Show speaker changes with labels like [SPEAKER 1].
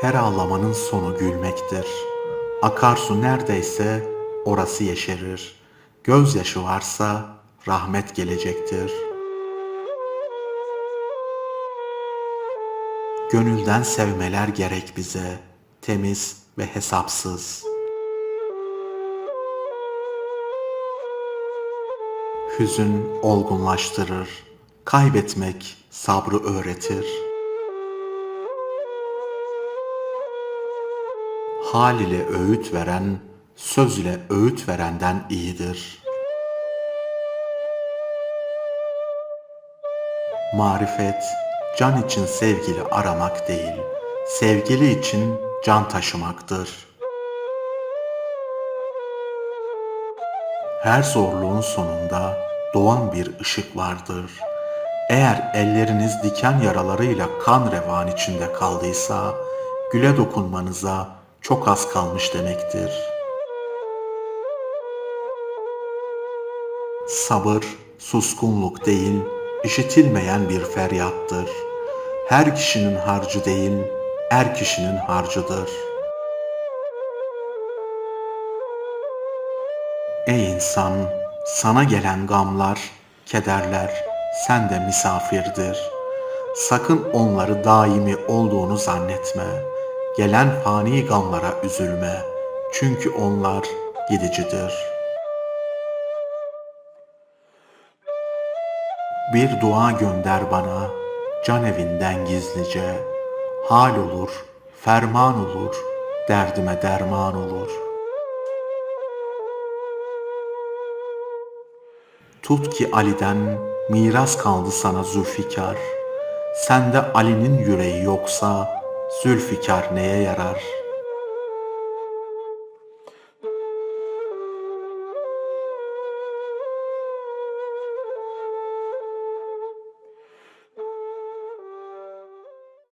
[SPEAKER 1] Her ağlamanın sonu gülmektir. Akarsu neredeyse orası yeşerir. Gözyaşı varsa rahmet gelecektir. Gönülden sevmeler gerek bize, temiz ve hesapsız. Hüzün olgunlaştırır, kaybetmek sabrı öğretir. Hal ile öğüt veren, söz ile öğüt verenden iyidir. Marifet, can için sevgili aramak değil, sevgili için can taşımaktır. Her zorluğun sonunda doğan bir ışık vardır. Eğer elleriniz diken yaralarıyla kan revan içinde kaldıysa, güle dokunmanıza çok az kalmış demektir. Sabır, suskunluk değil, işitilmeyen bir feryattır. Her kişinin harcı değil, er kişinin harcıdır. Ey insan, sana gelen gamlar, kederler, sen de misafirdir. Sakın onları daimi olduğunu zannetme. Gelen fani gamlara üzülme. Çünkü onlar gidicidir. Bir dua gönder bana, can evinden gizlice. Hal olur, ferman olur, derdime derman olur.'' Tut ki Ali'den miras kaldı sana Zülfikar. Sende Ali'nin yüreği yoksa Zülfikar neye yarar?''